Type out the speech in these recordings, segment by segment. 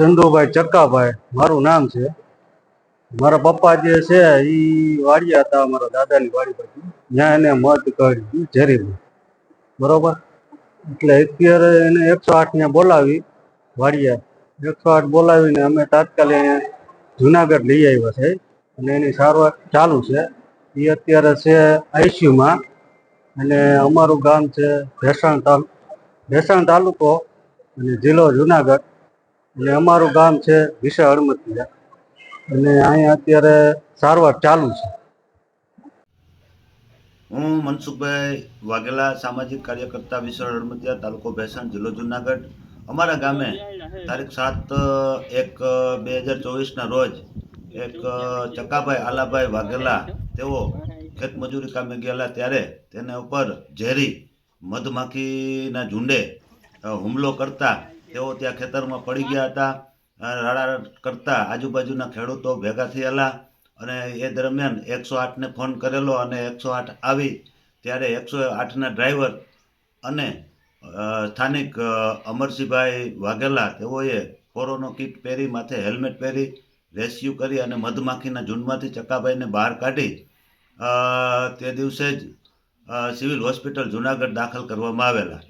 ચંદુભાઈ ચક્કાભાઈ, મારું નામ છે. મારા પપ્પા જે છે એ વાડિયા હતા મારા દાદાની વાડી બાજુ. ત્યાં એને મત કાઢ્યું ઝેરીમાં બરોબર? એટલે અત્યારે એને એકસો આઠ ને બોલાવી, વાડિયા. એકસો આઠ બોલાવીને અમે તાત્કાલિક જુનાગઢ લઈ આવ્યા છે. અને એની સારવાર ચાલુ છે. એ અત્યારે છે આઈસીયુમાં. અને અમારું ગામ છે ભેસાણ તાલુ ભેસાણ તાલુકો અને જિલ્લો જુનાગઢ. અને અમારું ગામ છે વિશા હળમતિયા. અને અહીંયા અત્યારે સારવાર ચાલુ છે. હું મનસુખભાઈ વાઘેલા, સામાજિક કાર્યકર્તા વિશાળ હળમતિયા, તાલુકો ભેસાણ, જિલ્લો જુનાગઢ. અમારા ગામે તારીખ સાત, એક, બે હજાર ચોવીસના રોજ એક ચકાભાઈ આલાભાઈ વાઘેલા તેઓ ખેતમજૂરી કામે ગયેલા ત્યારે તેના ઉપર ઝેરી, મધમાખીના ઝુંડે હુમલો કરતા તેઓ ત્યાં ખેતરમાં પડી ગયા હતા રાડા કરતા આજુબાજુના ખેડૂતો ભેગા થયેલા અને એ દરમિયાન એકસો આઠને ફોન કરેલો અને એકસો આઠ આવી ત્યારે એકસો આઠના ડ્રાઈવર અને સ્થાનિક અમરસિંહભાઈ વાઘેલા તેઓએ કોરોનો કીટ પહેરી, માથે હેલ્મેટ પહેરી, રેસ્ક્યુ કરી અને મધમાખીના ઝૂંડમાંથી ચકાભાઈને બહાર કાઢી તે દિવસે જ સિવિલ હોસ્પિટલ જુનાગઢ દાખલ કરવામાં આવેલા.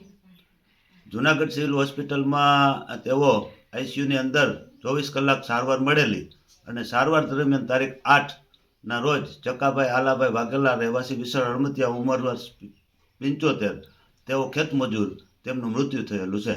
જુનાગઢ સિવિલ હોસ્પિટલમાં તેઓ આઈસીયુની અંદર ચોવીસ કલાક સારવાર મળેલી અને સારવાર દરમિયાન તારીખ આઠના રોજ ચકાભાઈ આલાભાઈ વાઘેલા રહેવાસી વિશાળ હળમતિયા ઉંમર વર્ષ પંચોતેર તેઓ ખેતમજૂર તેમનું મૃત્યુ થયેલું છે.